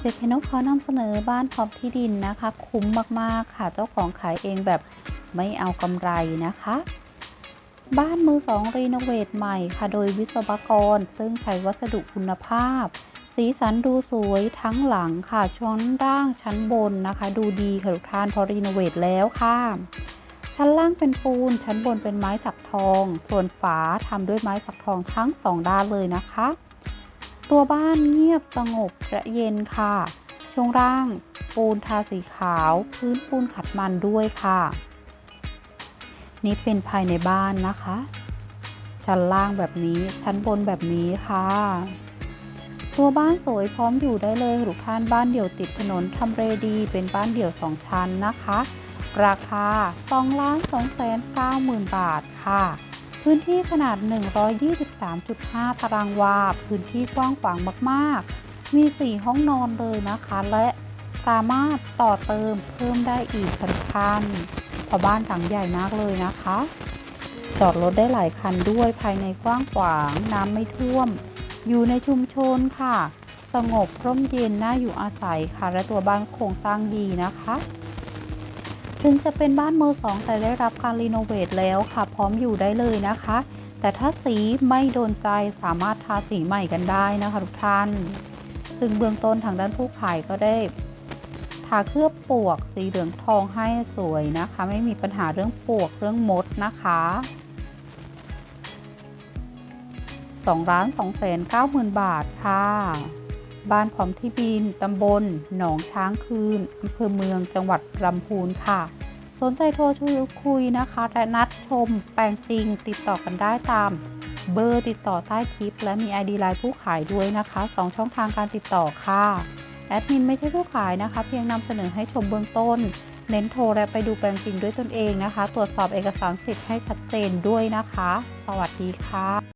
เจเคนกขอนำเสนอบ้านพร้อมที่ดินนะคะ คุ้มมากๆค่ะ เจ้าของขายเองแบบไม่เอากำไรนะคะ บ้านมือสองรีโนเวทใหม่ค่ะ โดยวิศวกร ซึ่งใช้วัสดุคุณภาพ สีสันดูสวยทั้งหลังค่ะชั้นล่างชั้นบนนะคะ ดูดีค่ะทุกท่านพอรีโนเวทแล้วค่ะ ชั้นล่างเป็นปูน ชั้นบนเป็นไม้สักทอง ส่วนฝาทำด้วยไม้สักทองทั้งสองด้านเลยนะคะ ตัวบ้านเงียบสงบและเย็นค่ะ ช่วงล่าง ปูนทาสีขาว พื้นปูนขัดมันด้วยค่ะ นี่เป็นภายในบ้านนะคะ ชั้นล่างแบบนี้ชั้นบนแบบนี้ค่ะ ตัวบ้านสวยพร้อมอยู่ได้เลยทุกท่านบ้านเดี่ยวติดถนนทำเลดี เป็นบ้านเดี่ยว2ชั้นนะคะ ราคา2ล้าน2แสน9หมื่นบาทค่ะ พื้นที่ขนาด 123.5 ตารางวา พื้นที่กว้างขวางมากๆ มี 4 ห้องนอนเลยนะคะ และสามารถต่อเติมเพิ่มได้อีกคันคันพราะบ้านหลังใหญ่มากเลยนะคะ จอดรถได้หลายคันด้วยภายในกว้างขวาง น้ำไม่ท่วม อยู่ในชุมชนค่ะ สงบร่มเย็นน่าอยู่อาศัยค่ะ และตัวบ้านโครงสร้างดีนะคะ ถึงจะเป็นบ้านมือสองแต่ได้รับการรีโนเวทแล้วค่ะ พร้อมอยู่ได้เลยนะคะ แต่ถ้าสีไม่โดนใจสามารถทาสีใหม่กันได้นะคะทุกท่าน ซึ่งเบื้องต้นทางด้านผู้ขายก็ได้ทาเคลือบปลวกสีเหลืองทองให้สวยนะคะ ไม่มีปัญหาเรื่องปลวกเรื่องมดนะคะ2ล้าน2แสน9หมื่นบาทค่ะ บ้านพร้อมที่ดินตำบล หนองช้างคืนอำเภอเมืองจังหวัดลำพูนค่ะ สนใจโทรช่วยคุยนะคะและนัดชมแปลงจริงติดต่อกันได้ตาม เบอร์ติดต่อใต้คลิป และมี ID ไลน์ผู้ขายด้วยนะคะ 2 ช่องทางการติดต่อค่ะ แอดมินไม่ใช่ผู้ขายนะคะ เพียงนำเสนอให้ชมเบื้องต้น เน้นโทรและไปดูแปลงจริงด้วยตนเองนะคะ ตรวจสอบเอกสารสิทธิ์ให้ชัดเจนด้วยนะคะ สวัสดีค่ะ